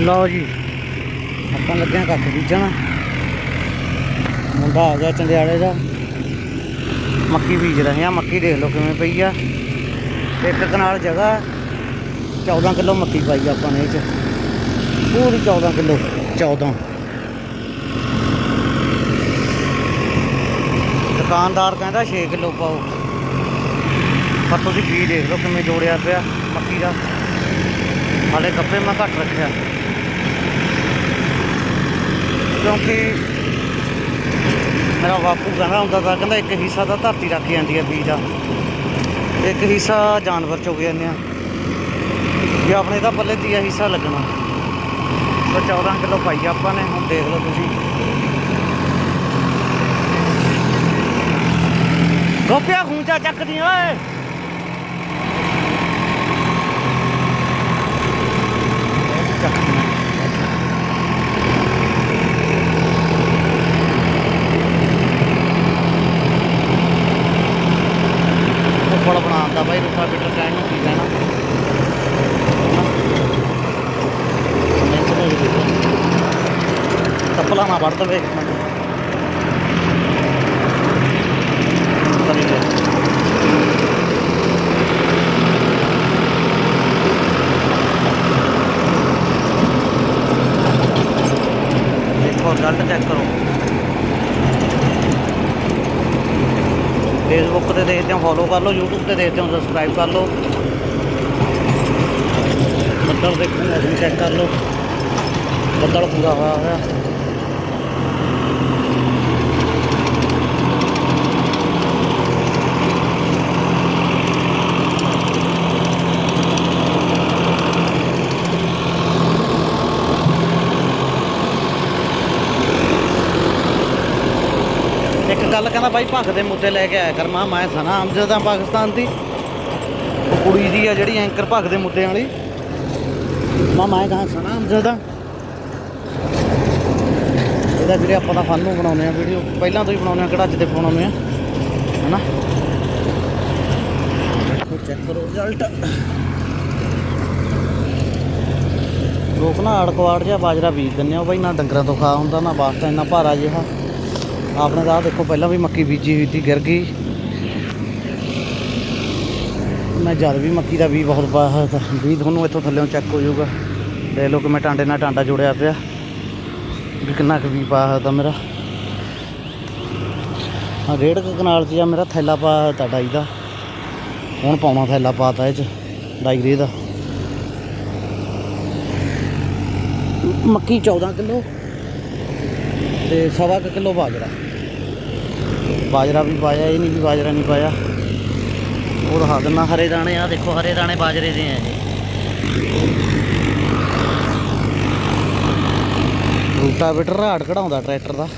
ਲਓ ਜੀ ਆਪਾਂ ਲੱਗਿਆ ਕੱਖ ਬੀਜਣ। ਮੁੰਡਾ ਆ ਗਿਆ ਚੰਡਿਆਲੇ ਦਾ। ਮੱਕੀ ਬੀਜ ਰਹੇ ਆ ਮੱਕੀ ਦੇਖ ਲਓ ਕਿਵੇਂ ਪਈ ਆ। ਇੱਕ ਕਨਾਲ ਜਗ੍ਹਾ ਹੈ, 14 ਕਿਲੋ ਮੱਕੀ ਪਾਈ ਆਪਾਂ ਨੇ ਇਹ ਚ। ਪੂਰੀ 14 ਕਿਲੋ 14 ਦੁਕਾਨਦਾਰ ਕਹਿੰਦਾ 6 ਕਿਲੋ ਪਾਓ। ਪਰ ਤੁਸੀਂ ਬੀਜ ਦੇਖ ਲਓ ਕਿਵੇਂ ਜੋੜਿਆ ਪਿਆ ਮੱਕੀ ਦਾ। ਹਾਲੇ ਕੱਪੇ ਮੈਂ ਘੱਟ ਰੱਖਿਆ। ਕਿਉਂਕਿ ਮੇਰਾ ਬਾਪੂ ਕਹਿੰਦਾ ਹੁੰਦਾ ਤਾਂ ਕਹਿੰਦਾ ਇੱਕ ਹਿੱਸਾ ਤਾਂ ਧਰਤੀ ਰੱਖ ਜਾਂਦੀ ਹੈ ਬੀਜ ਦਾ ਇੱਕ ਹਿੱਸਾ ਜਾਨਵਰ ਚੁਗ ਜਾਂਦੇ ਆ। ਵੀ ਆਪਣੇ ਤਾਂ ਪੱਲੇ ਤੀਆ ਹਿੱਸਾ ਲੱਗਣਾ। ਤਾਂ 14 ਕਿਲੋ ਪਾਈ ਆਪਾਂ ਨੇ, ਹੁਣ ਦੇਖ ਲਓ ਤੁਸੀਂ। ਗੋਪਿਆ ਖੂੰਚਾ ਚੱਕਦੀ ਓਏ ਚੱਕਦੀ ਫੁੱਫੜ ਬਣਾਉਂਦਾ ਬਾਈ ਰੁੱਖਾ ਬਿਟਰ ਕਹਿਣ ਨੂੰ ਕੀ ਕਹਿਣਾ ਮਿਹਨਤ ਹੋ ਗਈ ਤੱਪਲਾ ਨਾ ਵੜ ਦਵੇ ਇੱਕ ਮਿੰਟ ਕਰੀ ਜਾ। ਦੇਖੋ ਰਿਜ਼ਲਟ ਚੈੱਕ ਕਰੋ ਫੇਸਬੁੱਕ ਤੇ ਦੇਖਦੇ ਹੋ ਫੋਲੋ ਕਰ ਲਓ, YouTube ਤੇ ਦੇਖਦੇ ਹੋ ਸਬਸਕ੍ਰਾਈਬ ਕਰ ਲਓ। ਬੱਦਲ ਦੇਖੋ ਮੌਸਮ ਚੈੱਕ ਕਰ ਲਓ। ਬੱਦਲ ਪੂਰਾ ਹੋਇਆ ਹੋਇਆ ਇੱਕ ਗੱਲ ਕਹਿੰਦਾ ਬਾਈ ਭੰਗ ਦੇ ਮੁੱਦੇ ਲੈ ਕੇ ਆਇਆ ਕਰ। ਮਾਂ ਮੈਂ ਸਨਾ ਅਮਜਦ ਆ ਪਾਕਿਸਤਾਨ ਦੀ। ਉਹ ਕੁੜੀ ਦੀ ਆ ਜਿਹੜੀ ਐਂਕਰ ਭੰਗ ਦੇ ਮੁੱਦੇ ਵਾਲੀ। ਮਾਂ ਮੈਂ ਕਹਾਂ ਸਨਾ ਅਮਜਦ ਆ। ਇਹਦਾ ਵੀਰੇ ਆਪਾਂ ਤਾਂ ਫਨ ਨੂੰ ਬਣਾਉਂਦੇ ਆ ਵੀਡੀਓ। ਪਹਿਲਾਂ ਤੋਂ ਹੀ ਬਣਾਉਂਦੇ ਆ, ਕਿਹੜਾ ਅੱਜ ਦੇ ਬਣਾਉਂਦੇ ਆ। ਹਨਾ? ਚੈੱਕ ਕਰੋ ਰਿਜ਼ਲਟ ਲੋਕ ਨਾ ਅੜਕਵਾੜ ਜਿਹਾ ਬਾਜਰਾ ਬੀਜ ਦਿੰਦੇ ਆ ਉਹ ਬਾਈ ਨਾ ਡੰਗਰਾਂ ਤੋਂ ਖਾ ਹੁੰਦਾ, ਨਾ ਵਾਸਤਾ ਇੰਨਾ ਭਾਰਾ ਜਿਹਾ। ਆਪਣੇ ਦਾ ਦੇਖੋ, ਪਹਿਲਾਂ ਵੀ ਮੱਕੀ ਬੀਜੀ ਹੋਈ ਸੀ, ਗਿਰ ਗਈ। ਮੈਂ ਜਦ ਵੀ ਮੱਕੀ ਦਾ ਵੀ ਬਹੁਤ ਪਾਇਆ ਵੀ ਤੁਹਾਨੂੰ ਇੱਥੋਂ ਥੱਲੇੋਂ ਚੈੱਕ ਹੋ ਜਾਊਗਾ। ਦੇਖ ਲਓ ਕਿ ਮੈਂ ਟਾਂਡੇ ਨਾਲ ਟਾਂਡਾ ਜੋੜਿਆ ਪਿਆ। ਵੀ ਕਿੰਨਾ ਕੁ ਵੀ ਪਾਇਆ ਹੋਇਆ ਤਾਂ ਮੇਰਾ। ਆ ਡੇਢ ਕੁ ਕਨਾਲ 'ਚ ਆ ਮੇਰਾ ਥੈਲਾ ਪਾ ਤਾ ਡਾਈ ਦਾ। ਹੁਣ ਪਾਉਣਾ ਥੈਲਾ ਪਾਤਾ ਇਹ 'ਚ, ਡਾਈ ਰੇ ਦਾ। ਮੱਕੀ 14 ਕਿਲੋ ਤੇ ਸਵਾ ਕੁ ਕਿਲੋ ਬਾਜਰਾ। ਬਾਜਰਾ ਵੀ ਪਾਇਆ, ਇਹ ਨਹੀਂ ਵੀ ਬਾਜਰਾ ਨਹੀਂ ਪਾਇਆ। ਉਹ ਦਿਖਾ ਦਿੰਦਾ ਹਰੇ ਦਾਣੇ ਆ ਦੇਖੋ ਹਰੇ ਦਾਣੇ ਬਾਜਰੇ ਦੇ ਆ ਇਹ ਰੂਟਾਵੇਟਰ ਰਾੜ ਕਢਾਉਂਦਾ ਟਰੈਕਟਰ ਦਾ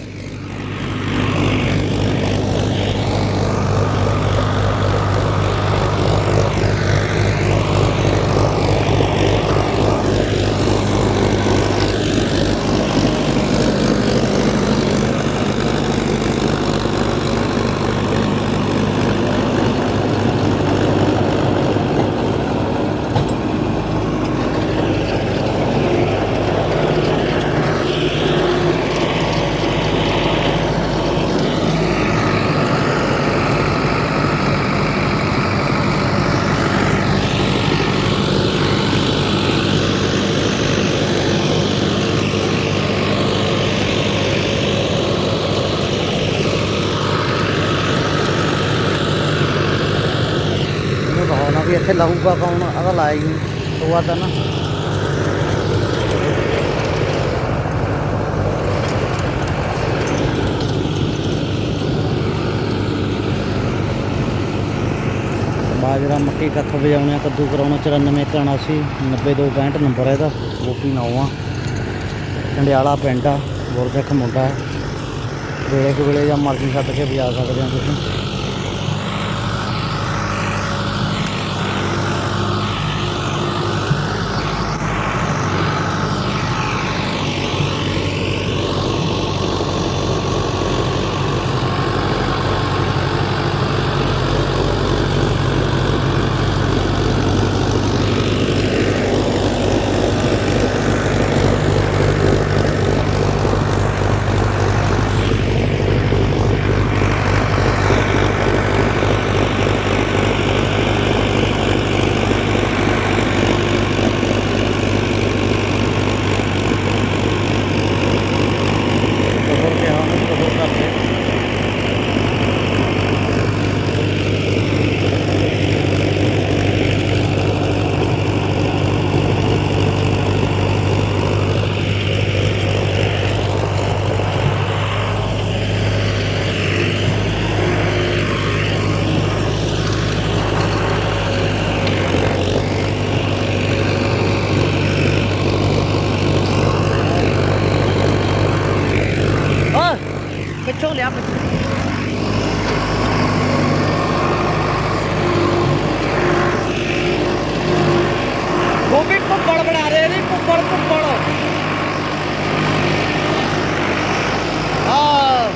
ਇਹਨੂੰ ਕਹਾਉਣਾ ਵੀ ਇੱਥੇ ਲਾਊਗਾ ਕੌਣ? ਆਦਾ ਲਾਇਆ ਹੀ ਨਹੀਂ। ਉਹ ਤਾਂ ਨਾ। ਬਾਜਰਾ ਮੱਕੀ ਕੱਥ ਵਜਾਉਣੇ ਆ, ਕੱਦੂ ਕਰਾਉਣਾ 94 81 9265 ਨੰਬਰ ਹੈ ਇਹਦਾ। ਗੋਪੀ ਨਾਉ ਆ। ਕੰਡਿਆਲਾ ਪਿੰਡ ਆ ਗੁਰਦਖ ਮੁੰਡਾ ਹੈ। ਵੇਲੇ ਕੁ ਵੇਲੇ ਜਾਂ ਮਰਜ਼ੀ ਛੱਡ ਕੇ ਵਜਾ ਸਕਦੇ ਆ ਤੁਸੀਂ। ਵੀਡੀਓ ਲਿਆ ਪਿੱਛੇ ਉਹ ਵੀ ਭੁੱਬੜ ਬਣਾ ਰਹੇ ਨੇ ਭੁੱਬੜ ਭੁੱਬੜ ਆ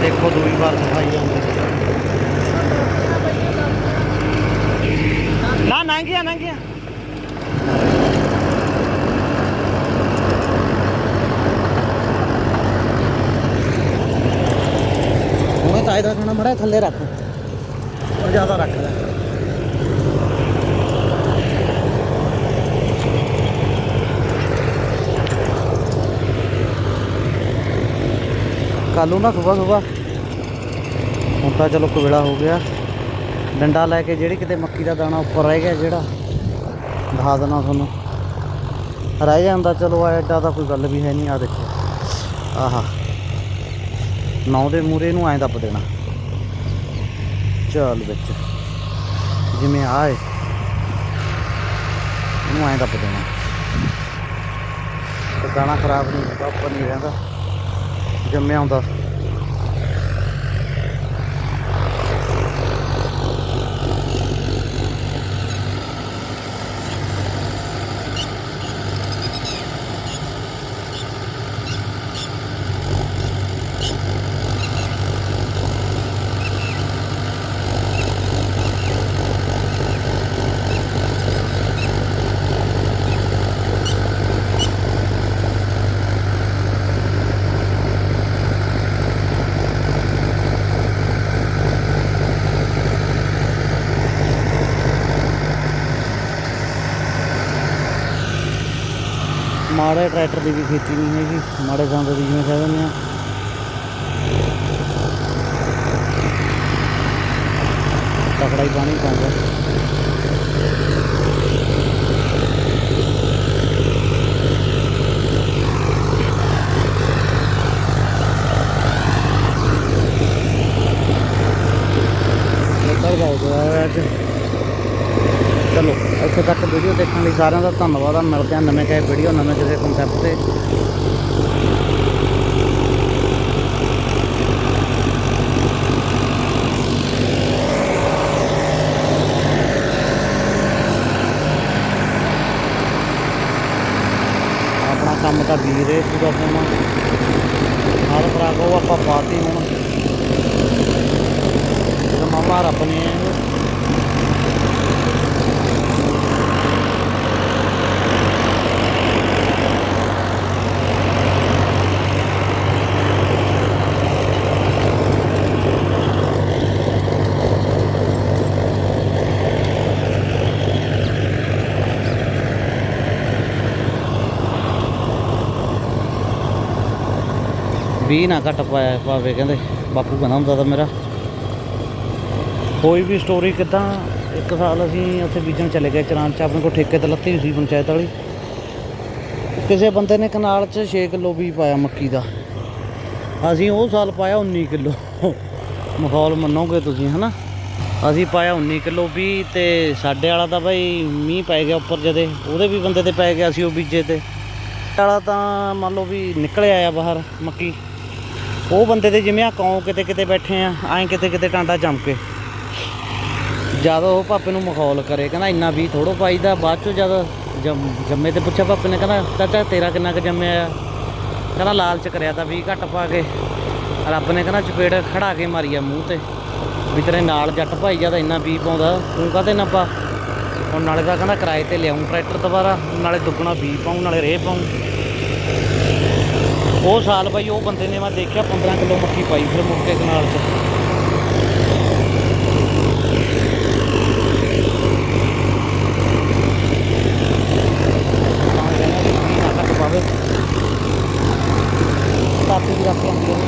ਦੇਖੋ ਦੂਈ ਵਾਰ ਸਫ਼ਾਈ ਆਉਂਦੀ ਨਾ ਨਾ ਗਿਆ ਨਾ ਗਿਆ ਉਹਨੇ ਕਾਇਦਾ ਖਾਣਾ ਮੜਾ ਥੱਲੇ ਰੱਖ। ਔਰ ਜ਼ਿਆਦਾ ਰੱਖ ਲੈ। ਕੱਲੂ ਨਾ ਸੁਬਾ ਸੁਬਾ ਹੁਣ ਤਾਂ ਚਲੋ ਕਵੇਲਾ ਹੋ ਗਿਆ। ਡੰਡਾ ਲੈ ਕੇ ਜਿਹੜੀ ਕਿਤੇ ਮੱਕੀ ਦਾ ਦਾਣਾ ਉੱਪਰ ਰਹਿ ਗਿਆ ਜਿਹੜਾ ਦਿਖਾ ਦੇਣਾ ਤੁਹਾਨੂੰ। ਰਹਿ ਜਾਂਦਾ ਚਲੋ ਐਡਾ ਤਾਂ ਕੋਈ ਗੱਲ ਵੀ ਹੈ ਨਹੀਂ ਆ ਦੇਖੋ। ਆਹਾ। ਨੌ ਦੇ ਮੂਰੇ ਨੂੰ ਐਂ ਦੱਬ ਦੇਣਾ। ਚੱਲ ਵਿੱਚ। ਜਿਵੇਂ ਆਏ ਇਹਨੂੰ ਐਂ ਦੱਬ ਦੇਣਾ। ਤੇ ਦਾਣਾ ਖਰਾਬ ਨਹੀਂ ਹੁੰਦਾ, ਉੱਪਰ ਨਹੀਂ ਰਹਿੰਦਾ। ਜੰਮਿਆ ਹੁੰਦਾ। ਮਾੜੇ ਟਰੈਕਟਰ ਦੀ ਵੀ ਖੇਤੀ ਨਹੀਂ ਹੈਗੀ, ਮਾੜੇ ਸੰਦ ਦੀ ਜਿਵੇਂ ਕਹਿ ਦਿੰਦੇ ਆ ਤਕੜਾ ਹੀ ਪਾਣੀ ਪਾਉਂਦਾ ਇੱਧਰ ਜਾਊਗਾ ਅੱਜ ਚਲੋ ਇੱਥੇ ਤੱਕ ਵੀਡੀਓ ਦੇਖਣ ਲਈ ਸਾਰਿਆਂ ਦਾ ਧੰਨਵਾਦ ਆ, ਮਿਲਦੇ ਹਾਂ ਨਵੇਂ ਕਿਸੇ ਵੀਡੀਓ ਨਵੇਂ ਕਿਸੇ ਕਨਸੈਪਟ ਤੇ। ਆਪਣਾ ਕੰਮ ਤਾਂ ਵੀਰੇ ਪੂਰਾ ਪਾਉਣਾ ਹਰ ਖਰਾਕ ਉਹ ਆਪਾਂ ਪਾਤੀ ਹੁਣ। ਜਦੋਂ ਮਾਮਾ ਰੱਬ ਨੇ ਵੀ ਨਾ ਘਟ ਪਾਇਆ ਪਾਵੇ ਕਹਿੰਦੇ, ਬਾਪੂ ਕਹਿੰਦਾ ਹੁੰਦਾ ਤਾਂ ਮੇਰਾ। ਕੋਈ ਵੀ ਸਟੋਰੀ ਕਿਦਾਂ, ਇੱਕ ਸਾਲ ਅਸੀਂ ਉੱਥੇ ਬੀਜਣ ਚਲੇ ਗਏ ਚਰਾਂ ਚ ਆਪਣੇ ਕੋਲ ਠੇਕੇ ਤੇ ਲੱਤੀ ਹੋਈ ਸੀ ਪੰਚਾਇਤ ਵਾਲੀ। ਕਿਸੇ ਬੰਦੇ ਨੇ ਕਨਾਲ ਚ 6 ਕਿਲੋ ਵੀ ਪਾਇਆ ਮੱਕੀ ਦਾ। ਅਸੀਂ ਉਹ ਸਾਲ ਪਾਇਆ 19 ਕਿਲੋ। ਮਖੌਲ ਮੰਨੋਗੇ ਤੁਸੀਂ, ਹਨਾ? ਅਸੀਂ ਪਾਇਆ 19 ਕਿਲੋ ਵੀ ਤੇ ਸਾਡੇ ਵਾਲਾ ਤਾਂ ਭਾਈ ਮੀਂਹ ਪੈ ਗਿਆ ਉੱਪਰ ਜਦੇ, ਉਹਦੇ ਵੀ ਬੰਦੇ ਤੇ ਪੈ ਗਿਆ ਸੀ ਉਹ ਬੀਜੇ ਤੇ। ਵਾਲਾ ਤਾਂ ਮੰਨ ਲਓ ਵੀ ਨਿਕਲਿਆ ਆ ਬਾਹਰ ਮੱਕੀ। ਉਹ ਬੰਦੇ ਦੇ ਜਿਵੇਂ ਆ ਕੌਂ ਕਿਤੇ ਕਿਤੇ ਬੈਠੇ ਆ, ਐਂ ਕਿਤੇ ਕਿਤੇ ਟਾਂਡਾ ਜੰਮ ਕੇ। ਜਦ ਉਹ ਪਾਪੇ ਨੂੰ ਮਖੌਲ ਕਰੇ, ਕਹਿੰਦਾ ਇੰਨਾ ਵੀ ਥੋੜੋ ਪਾਈਦਾ, ਬਾਅਦ ਚੋਂ ਜਦ ਜੰਮ- ਜੰਮੇ ਤੇ ਪੁੱਛਿਆ ਪਾਪੇ ਨੇ, ਕਹਿੰਦਾ ਚਾਚਾ ਤੇਰਾ ਕਿੰਨਾ ਕੁ ਜੰਮਿਆ ਆ? ਕਹਿੰਦਾ ਲਾਲਚ ਕਰਿਆ ਤਾਂ ਵੀ ਘੱਟ ਪਾ ਕੇ। ਰੱਬ ਨੇ ਕਹਿੰਦਾ ਚਪੇੜ ਖੜਾ ਕੇ ਮਾਰੀ ਆ ਮੂੰਹ ਤੇ, ਵੀ ਤੇਰੇ ਨਾਲ ਜੱਟ ਭਾਈ ਜਦ ਇੰਨਾ ਵੀ ਪਾਉਂਦਾ, ਤੂੰ ਕਾਹਤੇ ਨਾ ਪਾ? ਹੁਣ ਨਾਲੇ ਤਾਂ ਕਹਿੰਦਾ ਕਿਰਾਏ ਤੇ ਲਿਆਉਂ ਟਰੈਕਟਰ ਦੁਬਾਰਾ, ਨਾਲੇ ਦੁੱਗਣਾ ਬੀ ਪਾਉਂ, ਨਾਲੇ ਰੇਹ ਪਾਉਂ। ਉਹ ਸਾਲ ਬਾਈ ਉਹ ਬੰਦੇ ਨੇ ਮੈਂ ਦੇਖਿਆ 15 ਕਿਲੋ ਮੱਕੀ ਪਾਈ ਫਿਰ ਮੁਰਕੇ ਕਨਾਲ ਚ ਤਾਂ ਕਹਿੰਦਾ ਵੀ ਮੀਂਹ ਨਾ ਘੱਟ ਪਵੇ ਤਾਪੀ ਵੀ ਰੱਖ ਲੈਂਦੀ ਆ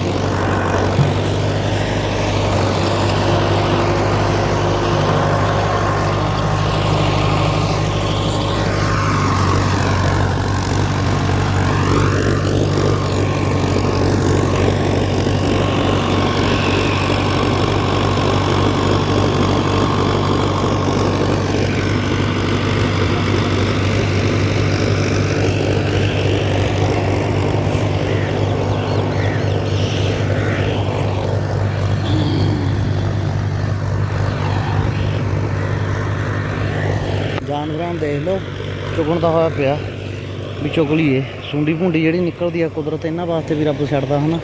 ਹੁਣ ਦੇਖ ਲਓ, ਚੁਗਣ ਦਾ ਹੋਇਆ ਪਿਆ। ਵੀ ਚੁਗ ਲਈਏ। ਸੁੰਡੀ ਭੁੰਡੀ ਜਿਹੜੀ ਨਿਕਲਦੀ ਆ ਕੁਦਰਤ, ਇਹਨਾਂ ਵਾਸਤੇ ਵੀ ਰੱਬ ਛੱਡਦਾ ਹਨਾ।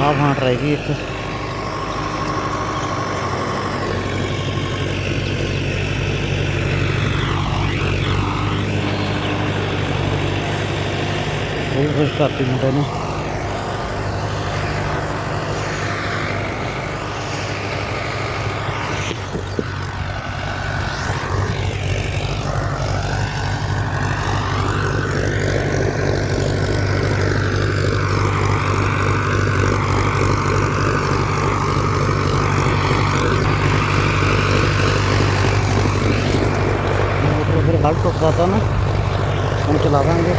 ਆਹ ਫਾਂਟ ਰਹਿ ਗਈ ਇੱਕ। ਉਹ ਵੀ ਕਰਤੀ ਮੁੰਡੇ ਨੇ। ਮੋਟਰ ਨਾ। ਹੁਣ ਚਲਾ ਦਾਂਗੇ।